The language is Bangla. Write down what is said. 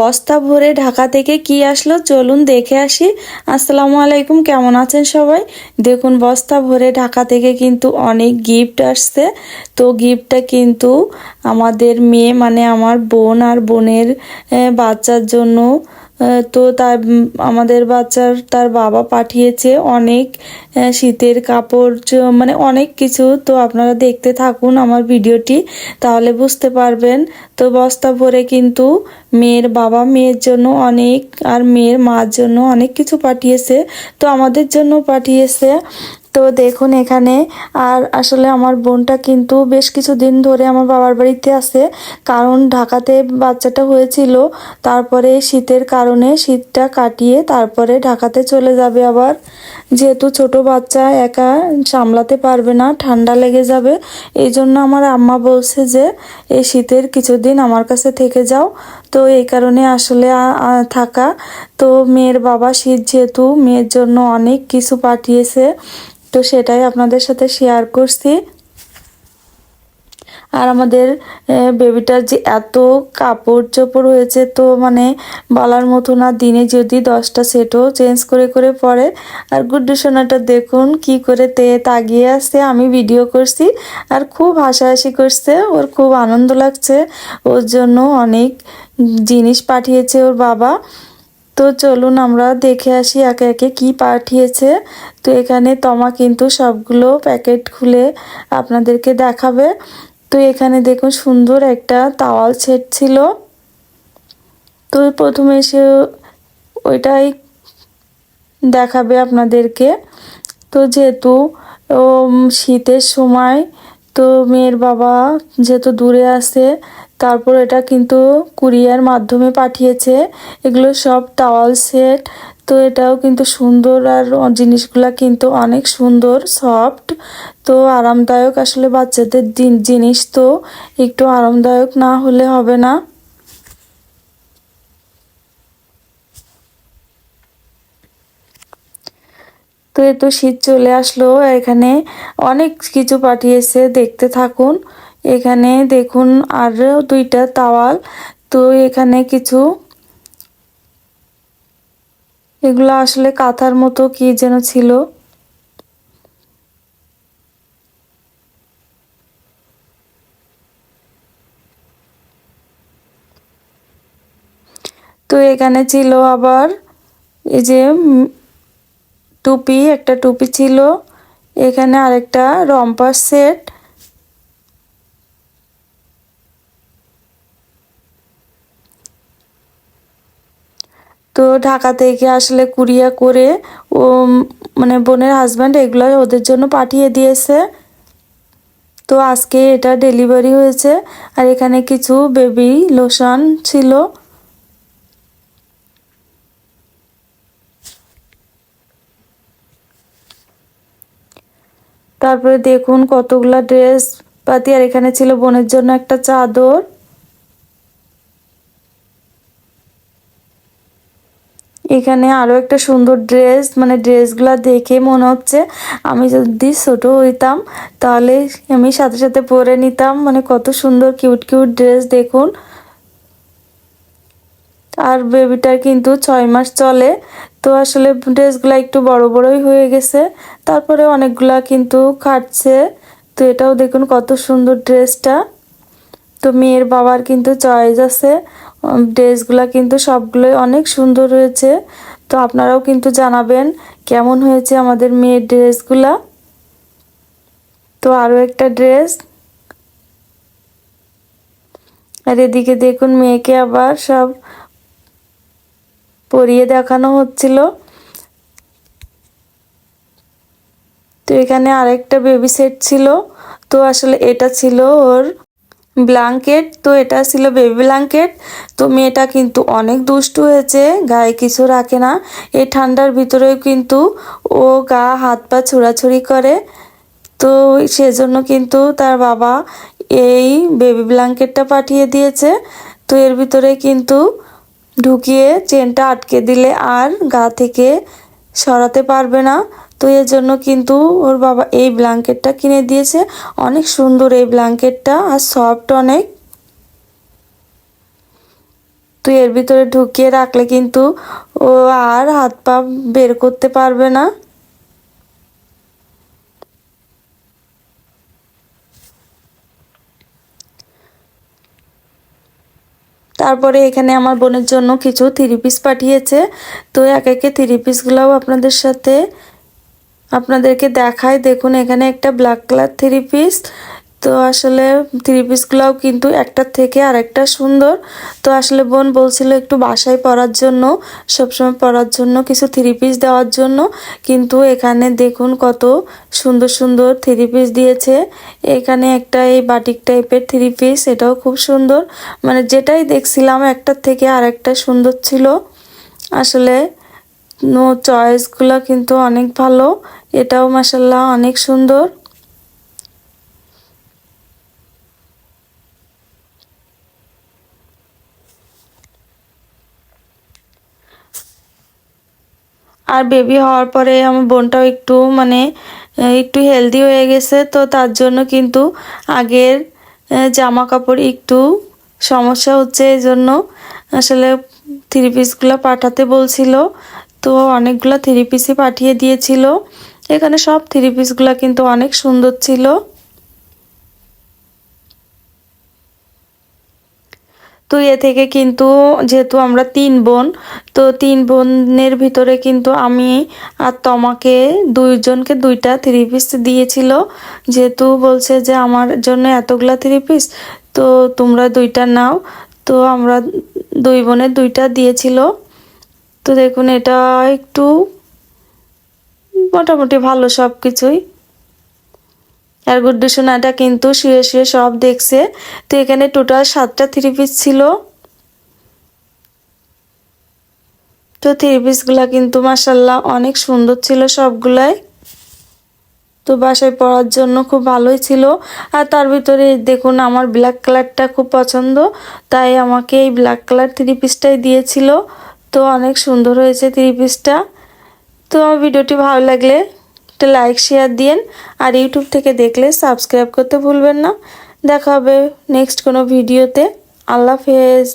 বস্তা ভরে ঢাকা থেকে কি আসলো? চলুন দেখে আসি। আসসালামু আলাইকুম, কেমন আছেন সবাই? দেখুন, বস্তা ভরে ঢাকা থেকে কিন্তু অনেক গিফট আসছে। তো গিফটটা কিন্তু আমাদের মেয়ে মানে আমার বোন আর বোনের বাচ্চার জন্য তো তার আমাদের বাচ্চার তার বাবা পাঠিয়েছে অনেক শীতের কাপড় মানে অনেক কিছু। তো আপনারা দেখতে থাকুন আমার ভিডিওটি, তাহলে বুঝতে পারবেন। তো বস্তা ভরে কিন্তু মেয়ের বাবা মেয়ের জন্য অনেক, আর মেয়ের মার জন্য অনেক কিছু পাঠিয়েছে। তো আমাদের জন্য পাঠিয়েছে তো দেখুন এখানে, আর আসলে আমার বোনটা কিন্তু বেশ কিছু দিন ধরে আমার বাবার বাড়িতে আছে। কারণ ঢাকাতে বাচ্চাটা হয়েছিল, তারপরে শীতের কারণে শীতটা কাটিয়ে তারপরে ঢাকাতে চলে যাবে আবার। যেহেতু ছোট বাচ্চা, একা সামলাতে পারবে না, ঠান্ডা লেগে যাবে। এই জন্য আমার আম্মা বলছে যে, এই শীতের কিছুদিন আমার কাছে থেকে যাও। তো এই কারণে আসলে থাকা। তো মেয়ের বাবা শীত যেহেতু, মেয়ের জন্য অনেক কিছু পাঠিয়েছে। তো সেটাই আপনাদের সাথে শেয়ার করছি। আর আমাদের বেবিটার যে এত কাপড় চোপড় হয়েছে তো মানে বলার মতো না, দিনে যদি দশটা সেটও চেঞ্জ করে করে পরে। আর গুড্ডু সোনাটা দেখুন কি করে তে, তাগিয়ে আসছে। আমি ভিডিও করছি আর খুব হাসাহাসি করছে। ওর খুব আনন্দ লাগছে। ওর জন্য অনেক জিনিস পাঠিয়েছে ওর বাবা। তো চলুন আমরা দেখে আসি একে একে কি পাঠিয়েছে। তো এখানে তমা কিন্তু সবগুলো প্যাকেট খুলে আপনাদেরকে দেখাবে। তো এখানে দেখুন সুন্দর একটা তাওয়াল সেট ছিল। তো প্রথমে এসে ওইটাই দেখাবে আপনাদেরকে। তো যেহেতু শীতের সময়, তো মেয়ের বাবা যেহেতু দূরে আছে, তারপর এটা কিন্তু কুরিয়ার মাধ্যমে পাঠিয়েছে। এগুলো সব টাওয়াল সেট তো এটাও কিন্তু সুন্দর আর জিনিসগুলা কিন্তু অনেক সুন্দর, সফট। তো আরামদায়ক আসলে বাচ্চাদের জিনিস তো একটু আরামদায়ক না হলে হবে না। তো এই তো শীত চলে আসলো, এখানে অনেক কিছু পাঠিয়েছে, দেখতে থাকুন। এখানে দেখুন আরও দুইটা তাওয়াল। তো এখানে কিছু এগুলো আসলে কাঁথার মতো কি যেন ছিল? তো এখানে ছিল আবার এই যে টুপি, একটা টুপি ছিল। এখানে আরেকটা রম্পার সেট। তো ঢাকা থেকে আসলে কুরিয়া করে ও মানে বোনের হাজব্যান্ড এগুলো ওদের জন্য পাঠিয়ে দিয়েছে। তো আজকে এটা ডেলিভারি হয়েছে আর এখানে কিছু বেবি লোশন ছিল। তারপরে দেখুন কতগুলা ড্রেস পাতি আর এখানে ছিল বোনের জন্য একটা চাদর। এখানে আরও একটা সুন্দর ড্রেস মানে ড্রেসগুলা দেখে মনে হচ্ছে আমি যদি ছোট হইতাম তাহলে আমি সাথে সাথে পরে নিতাম। মানে কত সুন্দর, কিউট কিউট ড্রেস দেখুন। আর বেবিটার কিন্তু ছয় মাস চলে, তো আসলে ড্রেসগুলো একটু বড় বড়ই হয়ে গেছে। তারপরে অনেকগুলা কিন্তু খাটছে। তো এটাও দেখুন কত সুন্দর ড্রেসটা। তো মেয়ের বাবার কিন্তু চয়েস আছে। ড্রেসগুলা কিন্তু সবগুলোই অনেক সুন্দর হয়েছে। তো আপনারাও কিন্তু জানাবেন কেমন হয়েছে আমাদের মেয়ের ড্রেসগুলা। তো আরও একটা ড্রেস। আর এদিকে দেখুন মেয়েকে আবার সব পরিয়ে দেখানো হচ্ছিল। তো এখানে আরেকটা বেবি সেট ছিল। তো আসলে এটা ছিল ওর ব্ল্যাঙ্কেট তো এটা ছিল বেবি ব্ল্যাঙ্কেট তো মেয়েটা কিন্তু অনেক দুষ্টু হয়েছে, গায়ে কিছু রাখে না। এই ঠান্ডার ভিতরেও কিন্তু ও গা, হাত পা ছোড়াছুড়ি করে। তো সেজন্য কিন্তু তার বাবা এই বেবি ব্ল্যাঙ্কেটটা পাঠিয়ে দিয়েছে। তো এর ভিতরে কিন্তু ঢুকিয়ে চেনটা আটকে দিলে আর গা থেকে সরাতে পারবে না। তো এর জন্য কিন্তু ওর বাবা এই ব্ল্যাঙ্কেটটা কিনে দিয়েছে। অনেক সুন্দর এই ব্ল্যাঙ্কেটটা আর সফট অনেক। তো এর ভিতরে ঢুকিয়ে রাখলে কিন্তু ও আর হাত পা বের করতে পারবে না। তারপরে এখানে আমার বোনের জন্য কিছু থ্রি পিস পাঠিয়েছে। তো এক একে থ্রি পিসগুলোও আপনাদের সাথে আপনাদেরকে দেখাই। দেখুন, এখানে একটা ব্ল্যাক কালার থ্রি পিস তো আসলে থ্রি পিসগুলোও কিন্তু একটার থেকে আরেকটা সুন্দর। তো আসলে বোন বলছিল একটু বাসায় পরার জন্য, সবসময় পরার জন্য, কিছু থ্রি পিস দেওয়ার জন্য। কিন্তু এখানে দেখুন কত সুন্দর সুন্দর থ্রি পিস দিয়েছে। এখানে একটা এই বাটিক টাইপের থ্রি পিস এটাও খুব সুন্দর। মানে যেটাই দেখছিলাম একটার থেকে আরেকটা সুন্দর ছিল। আসলে নো চয়েসগুলো কিন্তু অনেক ভালো। এটাও মাসাল্লাহ অনেক সুন্দর। আর বেবি হওয়ার পরে আমার বোনটাও একটু মানে একটু হেলদি হয়ে গেছে, তো তার জন্য কিন্তু আগের জামা কাপড় একটু সমস্যা হচ্ছে এই জন্য আসলে থ্রি পিসগুলো পাঠাতে বলছিল, তো অনেকগুলো থ্রি পিসই পাঠিয়ে দিয়েছিল। এখানে সব থ্রি পিসগুলো কিন্তু অনেক সুন্দর ছিল। তো এ থেকে কিন্তু যেহেতু আমরা তিন বোন, তো তিন বোনের ভিতরে কিন্তু আমি আর তোমাকে দুইজনকে দুইটা থ্রি পিস দিয়েছিল। যেহেতু বলছে যে আমার জন্য এতগুলা থ্রি পিস তো তোমরা দুইটা নাও। তো আমরা দুই বোনের দুইটা দিয়েছিল। তো দেখুন, এটা একটু মোটামুটি ভালো সব কিছুই আর গুড্ডু সোনাটা কিন্তু শুয়ে শুয়ে সব দেখছে। তো এখানে টোটাল সাতটা থ্রি পিস ছিল। তো থ্রি পিসগুলা কিন্তু মাসাল্লাহ অনেক সুন্দর ছিল সবগুলাই। তো বাসায় পরার জন্য খুব ভালোই ছিল। আর তার ভিতরে দেখুন আমার ব্ল্যাক কালারটা খুব পছন্দ। তাই আমাকে এই ব্ল্যাক কালার থ্রি পিসটাই দিয়েছিল। তো অনেক সুন্দর হয়েছে থ্রি পিসটা তো আমার ভিডিওটি ভালো লাগলে একটা লাইক শেয়ার দিন আর ইউটিউব থেকে দেখলে সাবস্ক্রাইব করতে ভুলবেন না। দেখা হবে নেক্সট কোনো ভিডিওতে আল্লাহ হাফেজ।